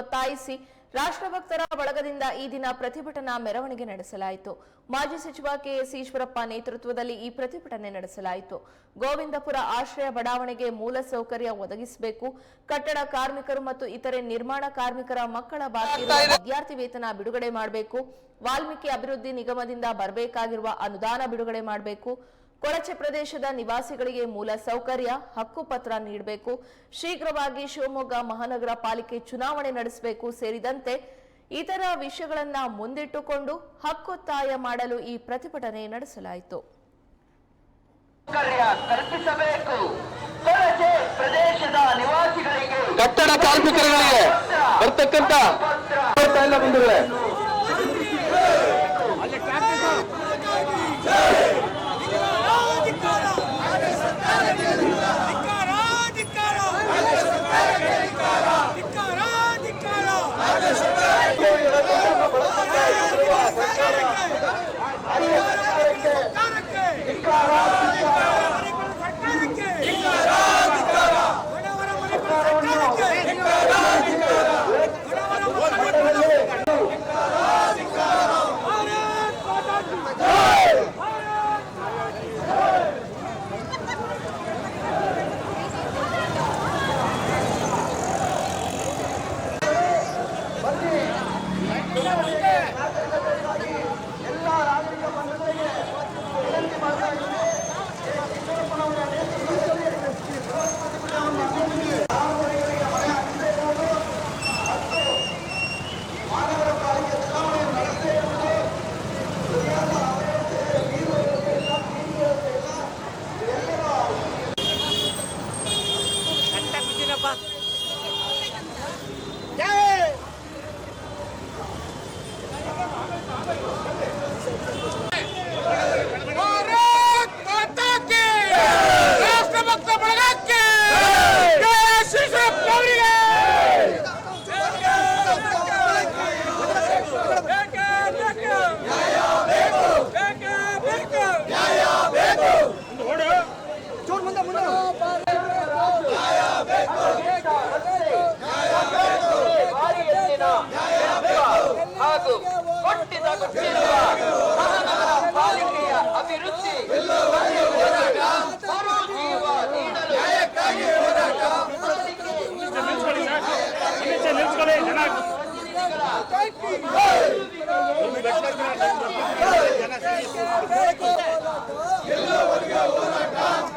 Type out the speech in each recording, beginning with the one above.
ಒತ್ತಾಯಿಸಿ ರಾಷ್ಟ್ರಭಕ್ತರ ಬಳಗದಿಂದ ಈ ದಿನ ಪ್ರತಿಭಟನಾ ಮೆರವಣಿಗೆ ನಡೆಸಲಾಯಿತು. ಮಾಜಿ ಸಚಿವ ಕೆಎಸ್ ಈಶ್ವರಪ್ಪ ನೇತೃತ್ವದಲ್ಲಿ ಈ ಪ್ರತಿಭಟನೆ ನಡೆಸಲಾಯಿತು. ಗೋವಿಂದಪುರ ಆಶ್ರಯ ಬಡಾವಣೆಗೆ ಮೂಲ ಸೌಕರ್ಯ ಒದಗಿಸಬೇಕು. ಕಟ್ಟಡ ಕಾರ್ಮಿಕರು ಮತ್ತು ಇತರೆ ನಿರ್ಮಾಣ ಕಾರ್ಮಿಕರ ಮಕ್ಕಳ ಬಾಕಿ ವಿದ್ಯಾರ್ಥಿ ವೇತನ ಬಿಡುಗಡೆ ಮಾಡಬೇಕು. ವಾಲ್ಮೀಕಿ ಅಭಿವೃದ್ಧಿ ನಿಗಮದಿಂದ ಬರಬೇಕಾಗಿರುವ ಅನುದಾನ ಬಿಡುಗಡೆ ಮಾಡಬೇಕು. ಕೊಳಚೆ ಪ್ರದೇಶದ ನಿವಾಸಿಗಳಿಗೆ ಮೂಲ ಸೌಕರ್ಯ ಹಕ್ಕುಪತ್ರ ನೀಡಬೇಕು. ಶೀಘ್ರವಾಗಿ ಶಿವಮೊಗ್ಗ ಮಹಾನಗರ ಪಾಲಿಕೆ ಚುನಾವಣೆ ನಡೆಸಬೇಕು ಸೇರಿದಂತೆ ಇತರ ವಿಷಯಗಳನ್ನ ಮುಂದಿಟ್ಟುಕೊಂಡು ಹಕ್ಕೊತ್ತಾಯ ಮಾಡಲು ಈ ಪ್ರತಿಭಟನೆ ನಡೆಸಲಾಯಿತು. ಸೌಕರ್ಯ ಕಲ್ಪಿಸಬೇಕು. ಕೊಳಚೆ ಪ್ರದೇಶದ ನಿವಾಸಿಗಳಿಗೆ ಕಟ್ಟಡ ಕಾರ್ಮಿಕರುಗಳಿಗೆ ¡Arriba!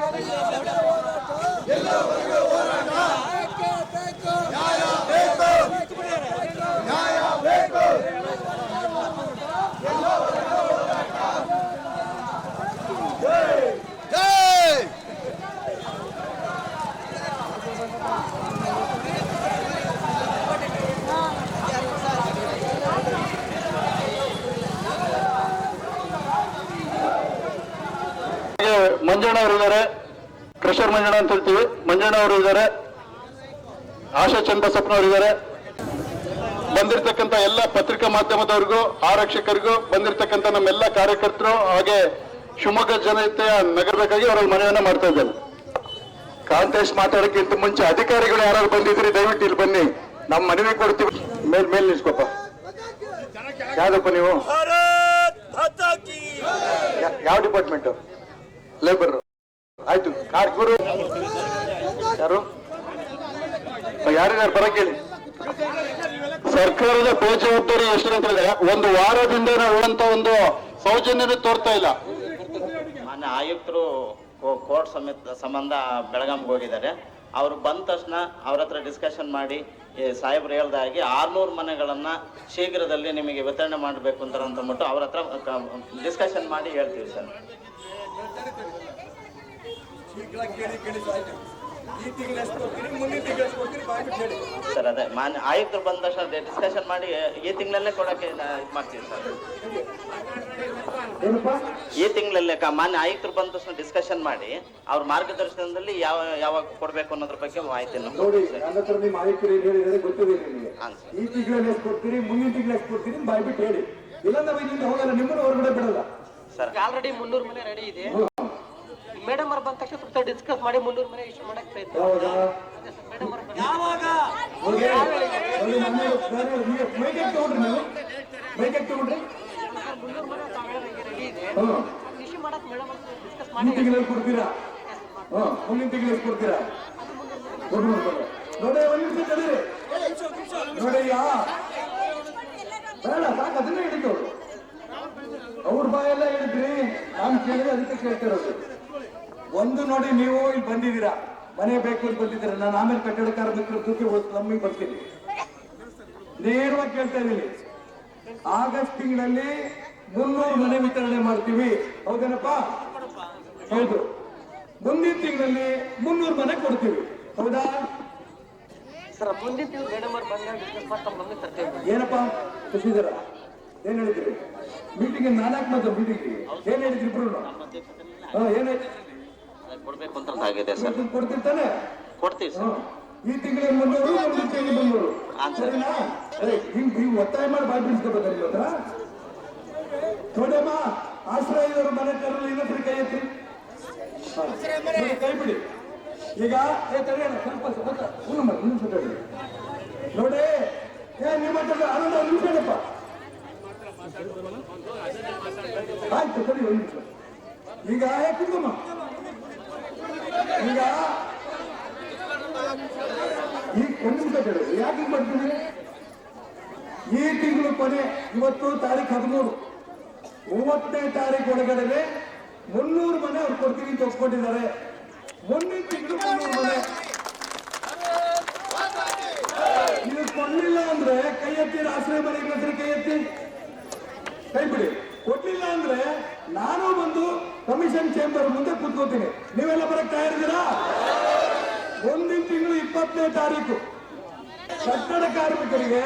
ಹಾಗೆ ಮಂಜಣ್ಣ ಅವರು ಇದ್ದಾರೆ ಕ್ರಷರ್ ಮಂಜಣ್ಣ ಅಂತ ಹೇಳ್ತೀವಿ. ಮಂಜಣ್ಣ ಅವರು ಇದ್ದಾರೆ ಆಶಾ ಚಂದ್ರಸಪ್ನ ಅವರು ಇದ್ದಾರೆ ಬಂದಿರತಕ್ಕಂತ ಎಲ್ಲ ಪತ್ರಿಕಾ ಮಾಧ್ಯಮದವ್ರಿಗೂ ಆರಕ್ಷಕರಿಗೂ ಬಂದಿರತಕ್ಕಂತ ನಮ್ಮೆಲ್ಲ ಕಾರ್ಯಕರ್ತರು ಹಾಗೆ ಶಿವಮೊಗ್ಗ ಜನತೆಯ ನಗರಬೇಕಾಗಿ ಅವರಲ್ಲಿ ಮನವಿಯನ್ನ ಮಾಡ್ತಾ ಇದ್ದಾರೆ ಕಾಂತೇಶ್ ಮಾತಾಡೋಕ್ಕಿಂತ ಮುಂಚೆ ಅಧಿಕಾರಿಗಳು ಯಾರು ಬಂದಿದ್ರಿ ದಯವಿಟ್ಟು ಇಲ್ಲಿ ಬನ್ನಿ. ನಮ್ಮ ಮನವಿ ಕೊಡ್ತೀವಿ. ಮೇಲ್ ಮೇಲ್ ನಿಲ್ಸ್ಕೊಪ್ಪ. ಯಾವ್ದಪ್ಪ ನೀವು? ಯಾವ ಡಿಪಾರ್ಟ್ಮೆಂಟ್? ಲೇಬರ್ ಆಯ್ತು ಯಾರು? ಯಾರು ಯಾರಿಗಾರು ಬರಕ್ ಹೇಳಿ? ಸರ್ಕಾರದ ಬೇಜವಾಬ್ದಾರಿ ಎಷ್ಟು ಅಂತ ಹೇಳಿದ್ರೆ ಒಂದು ವಾರದಿಂದ ಉಳ್ಳಂತ ಒಂದು ಸೌಜನ್ಯ ತೋರ್ತಾ ಇಲ್ಲ. ಮಾನ್ಯ ಆಯುಕ್ತರು ಕೋರ್ಟ್ ಸಮೇತ ಸಂಬಂಧ ಬೆಳಗಾಂಗೆ ಹೋಗಿದ್ದಾರೆ. ಅವರು ಬಂದ ತಕ್ಷಣ ಅವ್ರ ಹತ್ರ ಡಿಸ್ಕಷನ್ ಮಾಡಿ ಸಾಹೇಬ್ರು ಹೇಳ್ದಾಗಿ ಆರ್ನೂರು ಮನೆಗಳನ್ನ ಶೀಘ್ರದಲ್ಲಿ ನಿಮಗೆ ವಿತರಣೆ ಮಾಡಬೇಕು ಅಂತ ಅಂತಂದ್ಬಿಟ್ಟು ಅವ್ರ ಹತ್ರ ಡಿಸ್ಕಷನ್ ಮಾಡಿ ಹೇಳ್ತೀವಿ ಸರ್. ಸರ್ ಅದೇ ಮಾನ್ಯ ಆಯುಕ್ತರು ಬಂದ ತಕ್ಷಣ ಡಿಸ್ಕಷನ್ ಮಾಡಿ ಈ ತಿಂಗಳಲ್ಲೇ ಕೊಡೋಕೆ ಇದು ಮಾಡ್ತೀವಿ ಸರ್. ಈ ತಿಂಗಳಲ್ಲೇ ಕ- ಮಾನ್ಯ ಆಯುಕ್ತರು ಬಂದ ತಕ್ಷಣ ಡಿಸ್ಕಷನ್ ಮಾಡಿ ಅವ್ರ ಮಾರ್ಗದರ್ಶನದಲ್ಲಿ ಯಾವ ಯಾವಾಗ ಕೊಡಬೇಕು ಅನ್ನೋದ್ರ ಬಗ್ಗೆ ಮಾಹಿತಿಯನ್ನು ನಿಮಗೆ. ಈ ತಿಂಗಳಲ್ಲಿ ಕೊಡ್ತೀರಿ ಮುಂದಿನ ತಿಂಗಳು ಎಷ್ಟು ಕೊಡ್ತೀರಿ ಬಾಯ್ಬಿಟ್ಟು ಹೇಳಿ. ಇಲ್ಲ ನಾವು ಇಲ್ಲಿಂದ ಹೋಗಲ್ಲ ನಿಮ್ಮನ್ನು ಹೊರಗಡೆ ಬಿಡಲ್ಲ. ಸರ್. ಆಲ್ರೆಡಿ ಮುನ್ನೂರು ಮನೆ ರೆಡಿ ಇದೆ. ಮೇಡಮ್ ಅವ್ರು ಬಂದ ತಕ್ಷಣ ಸ್ವಲ್ಪ ಡಿಸ್ಕಸ್ ಮಾಡಿ ಮುನ್ನೂರು ಮನೆ ಇಶ್ಯೂ ಮಾಡಕ್ ಪ್ರಯತ್ನ ಸರ್ ರೆಡಿ ಇದೆ. ನಾನು ನಾನು ಮೇಡಮ್ ಈ ತಿಂಗಳಲ್ಲಿ ಕೊಡ್ತೀರಾ? ಮುಂದಿನ ಕೊಡ್ತೀರಾ. ನೋಡಿ ಒಂದ್ ನಿಮಿಷ ಬೇಡ ಸಾಕು ಅದನ್ನೇ ಹಿಡಿತವ್ರು ಅವ್ರ ಬಾಯೆಲ್ಲ ಹೇಳಿದ್ರಿ ನಾನು ಕೇಳಿದ್ರೆ ಅದಕ್ಕೆ ಕೇಳ್ತಿರೋದು ಒಂದು ನೋಡಿ ನೀವು ಇಲ್ಲಿ ಬಂದಿದ್ದೀರಾ? ಮನೆ ಬೇಕು ಅಂತ ಬಂದಿದ್ದೀರಾ? ನಾನು ಆಮೇಲೆ ಕಟ್ಟಡಕಾರ ಕಾರ್ಮಿಕರ ತೂಕಿ ನಮ್ಮಿಗೆ ಬರ್ತೀನಿ. ನೇರವಾಗಿ ಕೇಳ್ತಾ ಇದ್ದೀನಿ. ಆಗಸ್ಟ್ ತಿಂಗಳಲ್ಲಿ ಮುನ್ನೂರು ಮನೆ ವಿತರಣೆ ಮಾಡ್ತೀವಿ. ಹೌದೇನಪ್ಪ? ಹೌದು. ಮುಂದಿನ ತಿಂಗಳಲ್ಲಿ ಮುನ್ನೂರು ಮನೆ ಕೊಡ್ತೀವಿ. ಹೌದಾ? ಏನಪ್ಪ? ಖುಷಿದಾರ ಏನ್ ಹೇಳಿದ್ರಿ? ಮೀಟಿಂಗ್ ನಾಲ್ಕು ಮಾತು ಮೀಟಿಂಗ್ ಏನ್ ಹೇಳಿದ್ರಿ ಇಬ್ರು? ಹಾ ಏನ್ ಕೊಡ್ಬೇಕು ಅಂತ ಆಗಿದೆ ಸರ್. ಕೊಡ್ತಿರ್ತಾನೆ ಕೊಡ್ತೀವಿ ಸರ್. ಈ ತಿಂಗಳಿಗೆ ಮುನ್ನೂರು ಒಂದು ತಿಂಗಳಿಗೆ ಮುನ್ನೂರು. ಸರಿನಾ? ಹಿಂಗ್ ಹಿಂಗ್ ಒತ್ತಾಯ ಮಾಡಿ ಬಾಯ್ ಬಿಡಿಸ್ಕೋಬೇಕ ಇವತ್ತ ನೋಡಮ್ಮ ಆಶ್ರಯದವರು ಮನೆ ಕರಲು ಇನ್ನೊಬ್ರು ಕೈ ಎತ್ತಿ. ಕೈ ಬಿಡಿ. ಈಗ ಏ ತಡೆಯೋಣ ಸ್ವಲ್ಪ ಸ್ವಲ್ಪ ಒಂದು ಮಾಡಿ ತಡಿ. ನೋಡಿ ಏ ನಿಮ್ಮ ಹತ್ರ ನಿಮಿಷ ಇಡಪ್ಪ ಆಯ್ತು ಸರಿ ಒಂದು ಈಗ ಏ ಕುತ್ಕೊಮ್ಮ ಈಗ ಈ ಒಂದು ಕೇಳಿ. ಯಾಕೆ ಹಿಂಗ್ ಮಾಡ್ತೀನಿ ಈ ತಿಂಗಳು ಕೊನೆ, ಇವತ್ತು ತಾರೀಕು ಹದಿಮೂರು. ಮೂವತ್ತನೇ ತಾರೀಕು ಒಳಗಡೆ ಮುನ್ನೂರು ಮನೆ ಅವ್ರು ಕೊಡ್ತೀನಿ ಅಂತ ಒಪ್ಕೊಂಡಿದ್ದಾರೆ. ಮುಂದಿನ ತಿಂಗಳು ಮುನ್ನೂರು ಮನೆ. ಇದು ಕೊಡ್ಲಿಲ್ಲ ಅಂದ್ರೆ ಕೈ ಎತ್ತಿ ಆಶ್ರಯ ಮನೆಗೆ ಕೈ ಎತ್ತಿ. ಕೈ ಕೊಟ್ಟಿಲ್ಲ ಅಂದ್ರೆ ನಾನು ಬಂದು ಕಮಿಷನ್ ಚೇಂಬರ್ ಮುಂದೆ ಕೂತ್ಕೋತೀನಿ. ನೀವೆಲ್ಲ ಬರಕ್ ತಯಾರಿದ್ದೀರಾ? ಒಂದಿನ ತಿಂಗಳು ಇಪ್ಪತ್ತನೇ ತಾರೀಕು. ಕಟ್ಟಡ ಕಾರ್ಮಿಕರಿಗೆ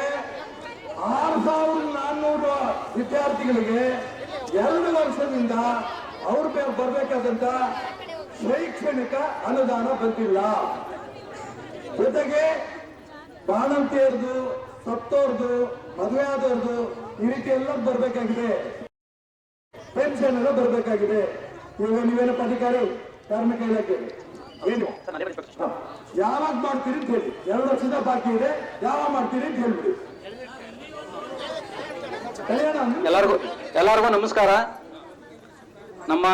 ಆರು ಸಾವಿರದ ನಾನ್ನೂರು ವಿದ್ಯಾರ್ಥಿಗಳಿಗೆ ಎರಡು ವರ್ಷದಿಂದ ಅವ್ರ ಮೇಲೆ ಬರಬೇಕಾದಂತ ಶೈಕ್ಷಣಿಕ ಅನುದಾನ ಬಂದಿಲ್ಲ. ಜೊತೆಗೆ ಬಾಣಂತಿಯರ್ದು ಸತ್ತೋರ್ದು, ಮದುವೆ ಆದವ್ರದ್ದು ಈ ರೀತಿ ಎಲ್ಲ ಬರಬೇಕಾಗಿದೆ. ಪೆನ್ಷನ್ ಎಲ್ಲ ಬರಬೇಕಾಗಿದೆ? ಇವಾಗ ನೀವೇನಪ್ಪ ಅಧಿಕಾರಿ? ಕಾರ್ಮಿಕ ಇಲಾಖೆ ಏನು. ಯಾವಾಗ ಮಾಡ್ತೀರಿ ಅಂತ ಹೇಳಿ. ಎರಡು ವರ್ಷದ ಬಾಕಿ ಇದೆ. ಯಾವಾಗ ಮಾಡ್ತೀರಿ ಅಂತ ಹೇಳ್ಬಿಡಿ. ಎಲ್ಲರಿಗೂ ಎಲ್ಲರಿಗೂ ನಮಸ್ಕಾರ. ನಮ್ಮ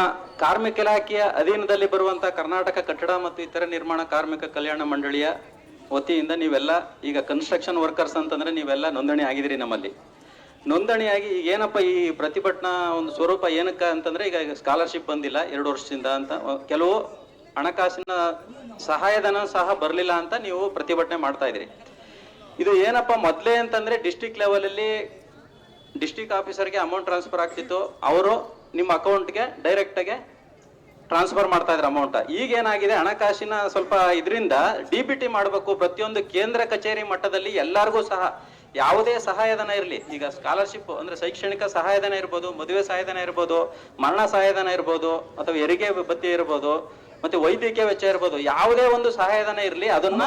ಕಾರ್ಮಿಕ ಇಲಾಖೆಯ ಅಧೀನದಲ್ಲಿ ಬರುವಂತಹ ಕರ್ನಾಟಕ ಕಟ್ಟಡ ಮತ್ತು ಇತರ ನಿರ್ಮಾಣ ಕಾರ್ಮಿಕ ಕಲ್ಯಾಣ ಮಂಡಳಿಯ ವತಿಯಿಂದ ನೀವೆಲ್ಲ ಈಗ ಕನ್ಸ್ಟ್ರಕ್ಷನ್ ವರ್ಕರ್ಸ್ ಅಂತಂದ್ರೆ ನೀವೆಲ್ಲ ನೋಂದಣಿ ಆಗಿದಿರಿ ನಮ್ಮಲ್ಲಿ. ನೋಂದಣಿಯಾಗಿ ಈಗ ಏನಪ್ಪ ಈ ಪ್ರತಿಭಟನಾ ಒಂದು ಸ್ವರೂಪ ಏನಕ್ಕೆ ಅಂತಂದ್ರೆ ಈಗ ಸ್ಕಾಲರ್ಶಿಪ್ ಬಂದಿಲ್ಲ ಎರಡು ವರ್ಷದಿಂದ ಅಂತ. ಕೆಲವು ಹಣಕಾಸಿನ ಸಹಾಯಧನ ಸಹ ಬರಲಿಲ್ಲ ಅಂತ ನೀವು ಪ್ರತಿಭಟನೆ ಮಾಡ್ತಾ ಇದ್ರಿ ಇದು ಏನಪ್ಪ ಮೊದಲೇ ಅಂತಂದ್ರೆ ಡಿಸ್ಟಿಕ್ ಲೆವೆಲಲ್ಲಿ ಡಿಸ್ಟಿಕ್ ಆಫೀಸರ್ಗೆ ಅಮೌಂಟ್ ಟ್ರಾನ್ಸ್ಫರ್ ಆಗ್ತಿತ್ತು. ಅವರು ನಿಮ್ಮ ಅಕೌಂಟ್ಗೆ ಡೈರೆಕ್ಟಾಗೆ ಟ್ರಾನ್ಸ್ಫರ್ ಮಾಡ್ತಾ ಇದ್ರು ಅಮೌಂಟ್ ಈಗ ಏನಾಗಿದೆ? ಹಣಕಾಸಿನ ಸ್ವಲ್ಪ ಇದರಿಂದ ಡಿ ಬಿ ಟಿ ಮಾಡಬೇಕು. ಪ್ರತಿಯೊಂದು ಕೇಂದ್ರ ಕಚೇರಿ ಮಟ್ಟದಲ್ಲಿ ಎಲ್ಲರಿಗೂ ಸಹ ಯಾವುದೇ ಸಹಾಯಧನ ಇರಲಿ. ಈಗ ಸ್ಕಾಲರ್ಶಿಪ್ ಅಂದ್ರೆ ಶೈಕ್ಷಣಿಕ ಸಹಾಯಧನ ಇರ್ಬೋದು, ಮದುವೆ ಸಹಾಯಧನ ಇರ್ಬೋದು, ಮರಣ ಸಹಾಯಧನ ಇರ್ಬೋದು, ಅಥವಾ ಹೆರಿಗೆ ಭತ್ಯೆ ಇರ್ಬೋದು, ಮತ್ತೆ ವೈದ್ಯಕೀಯ ವೆಚ್ಚ ಇರ್ಬೋದು, ಯಾವುದೇ ಒಂದು ಸಹಾಯಧನ ಇರಲಿ, ಅದನ್ನ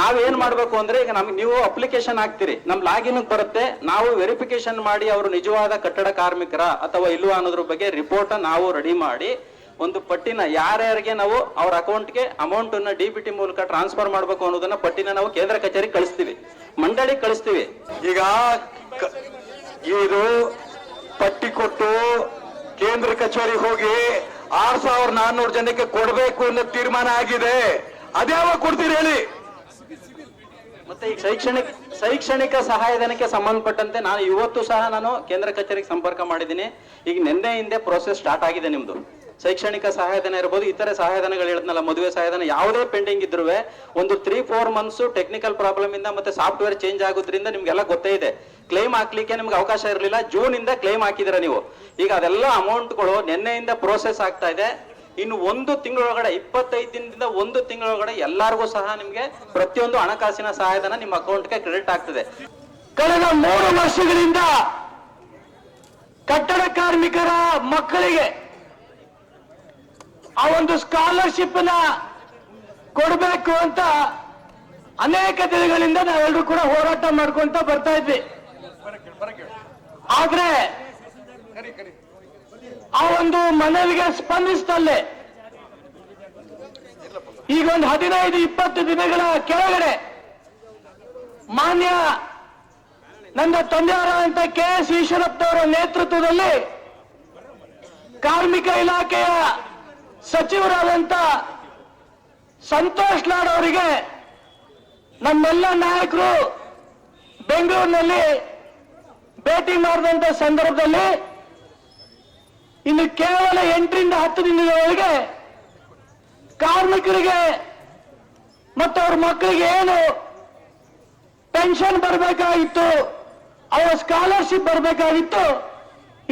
ನಾವೇನ್ ಮಾಡ್ಬೇಕು ಅಂದ್ರೆ ಈಗ ನಮ್ಗೆ ನೀವು ಅಪ್ಲಿಕೇಶನ್ ಹಾಕ್ತೀರಿ. ನಮ್ ಲಾಗಿನ್ ಬರುತ್ತೆ. ನಾವು ವೆರಿಫಿಕೇಶನ್ ಮಾಡಿ ಅವರು ನಿಜವಾದ ಕಟ್ಟಡ ಕಾರ್ಮಿಕರ ಅಥವಾ ಇಲ್ವಾ ಅನ್ನೋದ್ರ ಬಗ್ಗೆ ರಿಪೋರ್ಟ್ ನಾವು ರೆಡಿ ಮಾಡಿ ಒಂದು ಪಟ್ಟಿನ ಯಾರ್ಯಾರಿಗೆ ನಾವು ಅವ್ರ ಅಕೌಂಟ್ಗೆ ಅಮೌಂಟ್ ಅನ್ನ ಡಿ ಬಿ ಟಿ ಮೂಲಕ ಟ್ರಾನ್ಸ್ಫರ್ ಮಾಡಬೇಕು ಅನ್ನೋದನ್ನ ಪಟ್ಟಿನ ನಾವು ಕೇಂದ್ರ ಕಚೇರಿ ಕಳಿಸ್ತೀವಿ. ಮಂಡಳಿ ಕಳಿಸ್ತೀವಿ. ಈಗ ಇದು ಪಟ್ಟಿ ಕೊಟ್ಟು ಕೇಂದ್ರ ಕಚೇರಿ ಹೋಗಿ ಆರ್ ಸಾವಿರದ ನಾನ್ನೂರು ಜನಕ್ಕೆ ಕೊಡಬೇಕು ಅನ್ನೋ ತೀರ್ಮಾನ ಆಗಿದೆ. ಅದ್ಯಾವಾಗ ಕೊಡ್ತೀರಿ ಹೇಳಿ? ಮತ್ತೆ ಈಗ ಶೈಕ್ಷಣಿಕ ಶೈಕ್ಷಣಿಕ ಸಹಾಯಧನಕ್ಕೆ ಸಂಬಂಧಪಟ್ಟಂತೆ ನಾನು ಇವತ್ತು ಸಹ ನಾನು ಕೇಂದ್ರ ಕಚೇರಿಗೆ ಸಂಪರ್ಕ ಮಾಡಿದ್ದೀನಿ. ಈಗ ನಿನ್ನೆ ಹಿಂದೆ ಪ್ರೋಸೆಸ್ ಸ್ಟಾರ್ಟ್ ಆಗಿದೆ ನಿಮ್ದು. ಶೈಕ್ಷಣಿಕ ಸಹಾಯಧನ ಇರ್ಬೋದು, ಇತರೆ ಸಹಾಯಧನಗಳು ಹೇಳಿದ್ನಲ್ಲ, ಮದುವೆ ಸಹಾಯಧನ, ಯಾವುದೇ ಪೆಂಡಿಂಗ್ ಇದ್ರೂ ಒಂದು three four months technical problem ಇಂದ ಮತ್ತೆ ಸಾಫ್ಟ್ವೇರ್ ಚೇಂಜ್ ಆಗೋದ್ರಿಂದ ನಿಮ್ಗೆಲ್ಲ ಗೊತ್ತೇ ಇದೆ. ಕ್ಲೈಮ್ ಹಾಕ್ಲಿಕ್ಕೆ ನಿಮ್ಗೆ ಅವಕಾಶ ಇರಲಿಲ್ಲ ಜೂನ್ ಇಂದ ಕ್ಲೈಮ್ ಹಾಕಿದಿರ ನೀವು. ಈಗ ಅದೆಲ್ಲ ಅಮೌಂಟ್ಗಳು ನಿನ್ನೆಯಿಂದ ಪ್ರೋಸೆಸ್ ಆಗ್ತಾ ಇದೆ. ಇನ್ನು ಒಂದು ತಿಂಗಳೊಳಗಡೆ, ಇಪ್ಪತ್ತೈದು ದಿನದಿಂದ ಒಂದು ತಿಂಗಳೊಳಗಡೆ ಎಲ್ಲರಿಗೂ ಸಹ ನಿಮ್ಗೆ ಪ್ರತಿಯೊಂದು ಹಣಕಾಸಿನ ಸಹಾಯಧನ ನಿಮ್ಮ ಅಕೌಂಟ್ಗೆ ಕ್ರೆಡಿಟ್ ಆಗ್ತದೆ. ಕಳೆದ ಮೂರು ವರ್ಷಗಳಿಂದ ಕಟ್ಟಡ ಕಾರ್ಮಿಕರ ಮಕ್ಕಳಿಗೆ ಆ ಒಂದು ಸ್ಕಾಲರ್ಶಿಪ್ನ ಕೊಡಬೇಕು ಅಂತ ಅನೇಕ ದಿನಗಳಿಂದ ನಾವೆಲ್ಲರೂ ಕೂಡ ಹೋರಾಟ ಮಾಡ್ಕೊಂತ ಬರ್ತಾ ಇದ್ವಿ. ಆದ್ರೆ ಆ ಒಂದು ಮನವಿಗೆ ಸ್ಪಂದಿಸ್ತಲ್ಲೇ. ಈಗ ಒಂದು ಹದಿನೈದು, ಇಪ್ಪತ್ತು ದಿನಗಳ ಕೆಳಗಡೆ ಮಾನ್ಯ ನನ್ನ ತಂದೆಯವರಾದಂತ ಕೆ ಎಸ್ ಈಶ್ವರಪ್ಪನವರ ನೇತೃತ್ವದಲ್ಲಿ ಕಾರ್ಮಿಕ ಇಲಾಖೆಯ ಸಚಿವರಾದಂತ ಸಂತೋಷ್ ಲಾಡ್ ಅವರಿಗೆ ನಮ್ಮೆಲ್ಲ ನಾಯಕರು ಬೆಂಗಳೂರಿನಲ್ಲಿ ಭೇಟಿ ಮಾಡಿದಂತ ಸಂದರ್ಭದಲ್ಲಿ ಇನ್ನು ಕೇವಲ ಎಂಟರಿಂದ ಹತ್ತು ದಿನದವರೆಗೆ ಕಾರ್ಮಿಕರಿಗೆ ಮತ್ತು ಅವ್ರ ಮಕ್ಕಳಿಗೆ ಏನು ಪೆನ್ಷನ್ ಬರಬೇಕಾಗಿತ್ತು, ಅವರ ಸ್ಕಾಲರ್ಶಿಪ್ ಬರಬೇಕಾಗಿತ್ತು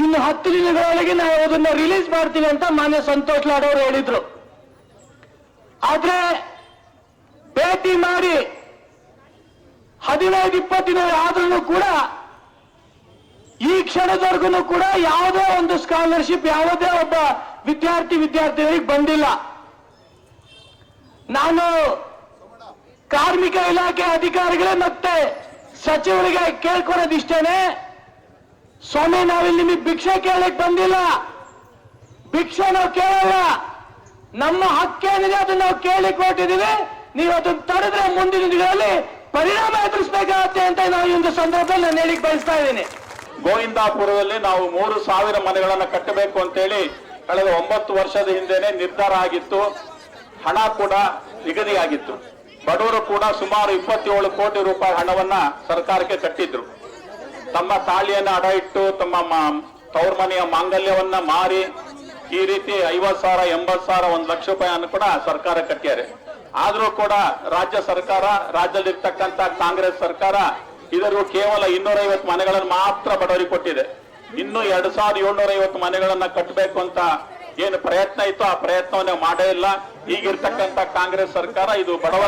ಇನ್ನು ಹತ್ತು ದಿನಗಳೊಳಗೆ ನಾವು ಅದನ್ನ ರಿಲೀಸ್ ಮಾಡ್ತೀವಿ ಅಂತ ಮಾನ್ಯ ಸಂತೋಷ್ ಲಾಡ್ ಅವರು ಹೇಳಿದ್ರು. ಆದ್ರೆ ಭೇಟಿ ಮಾಡಿ ಹದಿನೈದು, ಇಪ್ಪತ್ತು ದಿನ ಆದ್ರೂ ಕೂಡ ಈ ಕ್ಷಣದವರೆಗೂ ಕೂಡ ಯಾವುದೇ ಒಂದು ಸ್ಕಾಲರ್ಶಿಪ್ ಯಾವುದೇ ಒಬ್ಬ ವಿದ್ಯಾರ್ಥಿ, ವಿದ್ಯಾರ್ಥಿಗಳಿಗೆ ಬಂದಿಲ್ಲ. ನಾನು ಕಾರ್ಮಿಕ ಇಲಾಖೆ ಅಧಿಕಾರಿಗಳೇ ಮತ್ತೆ ಸಚಿವರಿಗೆ ಕೇಳ್ಕೊಳೋದಿಷ್ಟೇನೆ. ಸ್ವಾಮಿ, ನಾವಿಲ್ಲಿ ನಿಮಗೆ ಭಿಕ್ಷೆ ಕೇಳಲಿಕ್ಕೆ ಬಂದಿಲ್ಲ. ಭಿಕ್ಷೆ ನಾವು ಕೇಳಲ್ಲ. ನಮ್ಮ ಹಕ್ಕೇನಿದೆ ಅದನ್ನ ನಾವು ಕೇಳಿ ಕೊಟ್ಟಿದ್ದೀವಿ. ನೀವು ಅದನ್ನ ತಡೆದ್ರೆ ಮುಂದಿನ ದಿನಗಳಲ್ಲಿ ಪರಿಣಾಮ ಎದುರಿಸಬೇಕಾಗತ್ತೆ ಅಂತ ಈ ಒಂದು ಸಂದರ್ಭದಲ್ಲಿ ನಾನು ಹೇಳಿಕ್ ಬಯಸ್ತಾ ಇದ್ದೀನಿ. ಗೋವಿಂದಾಪುರದಲ್ಲಿ ನಾವು ಮೂರು ಸಾವಿರ ಮನೆಗಳನ್ನು ಕಟ್ಟಬೇಕು ಅಂತೇಳಿ ಕಳೆದ ಒಂಬತ್ತು ವರ್ಷದ ಹಿಂದೆನೆ ನಿರ್ಧಾರ ಆಗಿತ್ತು. ಹಣ ಕೂಡ ನಿಗದಿಯಾಗಿತ್ತು. ಬಡವರು ಕೂಡ ಸುಮಾರು ಇಪ್ಪತ್ತೇಳು ಕೋಟಿ ರೂಪಾಯಿ ಹಣವನ್ನ ಸರ್ಕಾರಕ್ಕೆ ಕಟ್ಟಿದ್ರು. ತಮ್ಮ ತಾಳಿಯನ್ನ ಅಡ ಇಟ್ಟು ತಮ್ಮ ತವ್ರ ಮನೆಯ ಮಾಂಗಲ್ಯವನ್ನ ಮಾರಿ ಈ ರೀತಿ ಐವತ್ ಸಾವಿರ ಎಂಬತ್ ಸಾವಿರ, ಒಂದ್ ಲಕ್ಷ ರೂಪಾಯಿಯನ್ನು ಕೂಡ ಸರ್ಕಾರ ಕಟ್ಟಿದ್ದಾರೆ. ಆದ್ರೂ ಕೂಡ ರಾಜ್ಯ ಸರ್ಕಾರ, ರಾಜ್ಯದಲ್ಲಿರ್ತಕ್ಕಂಥ ಕಾಂಗ್ರೆಸ್ ಸರ್ಕಾರ ಇದರು ಕೇವಲ ಇನ್ನೂರೈವತ್ತು ಮನೆಗಳನ್ನು ಮಾತ್ರ ಬಡವರಿಗೆ ಕೊಟ್ಟಿದೆ. ಇನ್ನು ಎರಡ್ ಸಾವಿರದ ಏಳ್ನೂರ ಐವತ್ತು ಮನೆಗಳನ್ನ ಕಟ್ಟಬೇಕು ಅಂತ ಏನು ಪ್ರಯತ್ನ ಇತ್ತು ಆ ಪ್ರಯತ್ನವನ್ನ ಮಾಡೇ ಇಲ್ಲ. ಈಗಿರ್ತಕ್ಕಂಥ ಕಾಂಗ್ರೆಸ್ ಸರ್ಕಾರ ಇದು ಬಡವರ